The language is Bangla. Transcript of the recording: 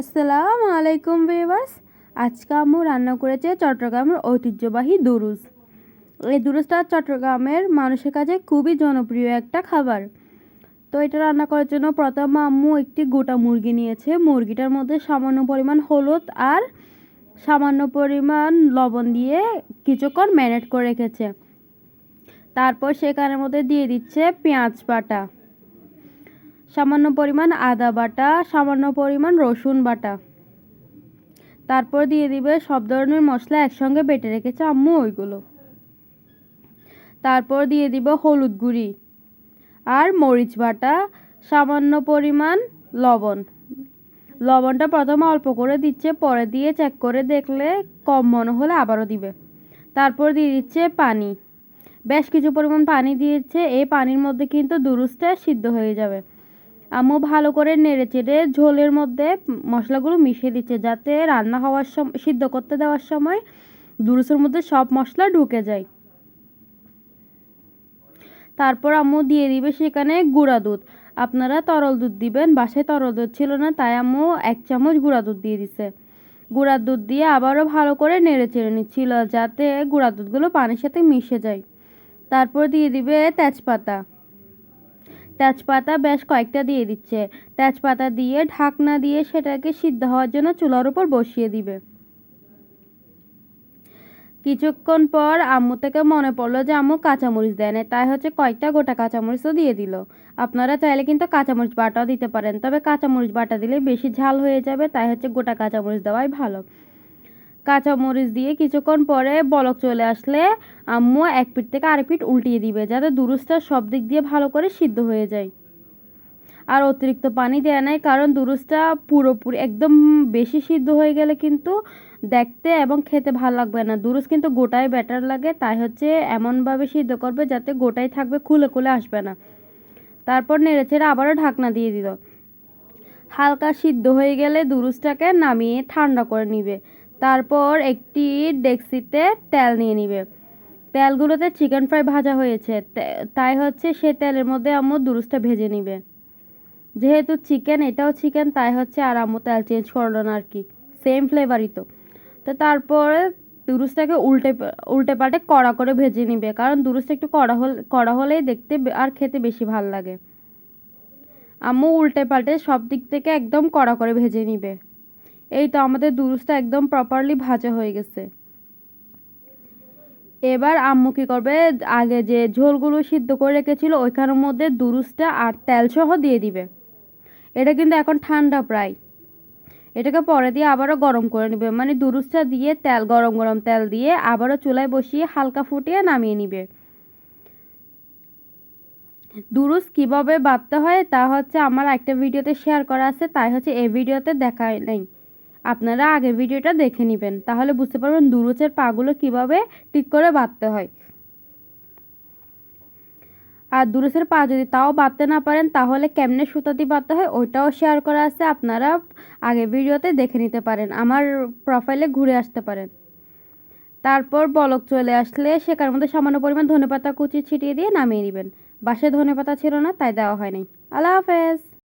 আসসালামু আলাইকুম ভিউয়ার্স। আজকে আম্মু রান্না করেছে চট্টগ্রামের ঐতিহ্যবাহী দুরুস এই দুরুসটা চট্টগ্রামের মানুষের কাছে খুবই জনপ্রিয় একটা খাবার। তো এটা রান্না করার জন্য প্রথম আম্মু একটি গোটা মুরগি নিয়েছে। মুরগিটার মধ্যে সামান্য পরিমাণ হলুদ আর সামান্য পরিমাণ লবণ দিয়ে কিছুক্ষণ ম্যারিনেট করে রেখেছে। তারপর সেখানের মধ্যে দিয়ে দিচ্ছে পেঁয়াজ বাটা। সামান্য পরিমাণ আদা বাটা, সামান্য পরিমাণ রসুন বাটা। তারপর দিয়ে দিবে সব ধরনের মশলা একসঙ্গে বেটে রেখেছে আম্মু ওইগুলো। তারপর দিয়ে দিব হলুদ গুঁড়ি আর মরিচ বাটা, সামান্য পরিমাণ লবণ। লবণটা প্রথমে অল্প করে দিচ্ছে, পরে দিয়ে চেক করে দেখলে কম মনে হলে আবারও দিবে। তারপর দিয়ে দিচ্ছে পানি। বেশ কিছু পরিমাণ পানি দিয়েছে, এই পানির মধ্যে কিন্তু দুরুসটা সিদ্ধ হয়ে যাবে। আম্মু ভালো করে নেড়ে চেড়ে ঝোলের মধ্যে মশলাগুলো মিশিয়ে দিচ্ছে, যাতে রান্না হওয়ার সময় সিদ্ধ করতে দেওয়ার সময় দুরুসের মধ্যে সব মশলা ঢুকে যায়। তারপর আম্মু দিয়ে দিবে সেখানে গুঁড়া দুধ। আপনারা তরল দুধ দিবেন, বাসায় তরল দুধ ছিল না, তাই আম্মু এক চামচ গুঁড়া দুধ দিয়ে দিছে। গুঁড়া দুধ দিয়ে আবারও ভালো করে নেড়ে চেড়ে নিচ্ছিল, যাতে গুঁড়া দুধগুলো পানির সাথে মিশে যায়। তারপর দিয়ে দিবে তেজপাতা। তেজপাতা বেশ কয়েকটা দিয়ে দিচ্ছে। তেজপাতা দিয়ে, ঢাকনা দিয়ে সেটাকে সিদ্ধ হওয়ার জন্য চুলার উপর বসিয়ে দিবে। কিছুক্ষণ পর আম্মু থেকে মনে পড়ল যে আম্মু কাঁচামরিচ দেয় না তাই হচ্ছে কয়েকটা গোটা কাঁচামরিচও দিয়ে দিল। আপনারা চাইলে কিন্তু কাঁচামরিচ বাটাও দিতে পারেন, তবে কাঁচামরিচ বাটা দিলে বেশি ঝাল হয়ে যাবে, তাই হচ্ছে গোটা কাঁচামরিচ দেওয়াই ভালো। কাঁচামরিচ দিয়ে কিছুক্ষণ পরে বলক চলে আসলে আম্মু এক পিঠ থেকে আরেক পিঠ উল্টিয়ে দিবে, যাতে দুরুসটা সব দিক দিয়ে ভালো করে সিদ্ধ হয়ে যায়। আর অতিরিক্ত পানি দেওয়া নাই, কারণ দুরুসটা পুরোপুরি একদম বেশি সিদ্ধ হয়ে গেলে কিন্তু দেখতে এবং খেতে ভালো লাগবে না। দুরুস কিন্তু গোটায় ব্যাটার লাগে, তাই হচ্ছে এমনভাবে সিদ্ধ করবে যাতে গোটাই থাকবে, খুলে খুলে আসবে না। তারপর নেড়ে ছেড়ে আবারও ঢাকনা দিয়ে দিল। হালকা সিদ্ধ হয়ে গেলে দুরুসটাকে নামিয়ে ঠান্ডা করে নিবে। তারপর একটি ডেক্সিতে তেল নিয়ে নিবে। তেলগুলোতে চিকেন ফ্রাই ভাজা হয়েছে। তাই হচ্ছে সে তেলের মধ্যে আম্মু দুরুসটা ভেজে নিবে। যেহেতু চিকেন, এটাও চিকেন, তাই হচ্ছে আর আম্মু তেল চেঞ্জ করল না আর কি। সেম ফ্লেভারই তো। তো তারপরে দুরুসটাকে উল্টে উল্টে পাল্টে কড়া করে ভেজে নিবে। কারণ দুরুসটা একটু কড়া হলে, কড়া হলেই দেখতে আর খেতে বেশি ভালো লাগে। আম্মু উল্টে পাল্টে সব দিক থেকে একদম কড়া করে ভেজে নিবে। এই তো আমাদের দুরুসটা একদম প্রপারলি ভাজা হয়ে গেছে। এবার আম্মু কী করবে? আগে যে ঝোলগুলো সিদ্ধ করে রেখেছিল, ওইখানের মধ্যে দুরুসটা আর তেল সহ দিয়ে দিবে। এটা কিন্তু এখন ঠান্ডা প্রায়। এটাকে পরে দিয়ে আবারও গরম করে নেবে। মানে দুরুসটা দিয়ে তেল, গরম গরম তেল দিয়ে আবারও চুলায় বসিয়ে হালকা ফুটিয়ে নামিয়ে নিবে। দুরুস কীভাবে বাঁধতে হয় তা হচ্ছে আমার একটা ভিডিওতে শেয়ার করা আছে, তাই হচ্ছে এই ভিডিওতে দেখা নেই। আপনারা আগের ভিডিওটা দেখে নেবেন। তাহলে বুঝতে পারবেন দুরুচের পাগুলো কীভাবে ঠিক করে বাঁধতে হয়। আর দুরুসের পা যদি তাও বাঁধতে না পারেন, তাহলে কেমনে সুতা দিয়ে বাঁধতে হয়, ওইটাও শেয়ার করা আছে, আপনারা আগে ভিডিওতে দেখে নিতে পারেন, আমার প্রোফাইলে ঘুরে আসতে পারেন। তারপর বলক চলে আসলে সেখার মধ্যে সামান্য পরিমাণ ধনেপাতা কুচি ছিটিয়ে দিয়ে নামিয়ে নেবেন। বাসায় ধনেপাতা ছিল না, তাই দেওয়া হয়নি। আল্লাহ হাফেজ।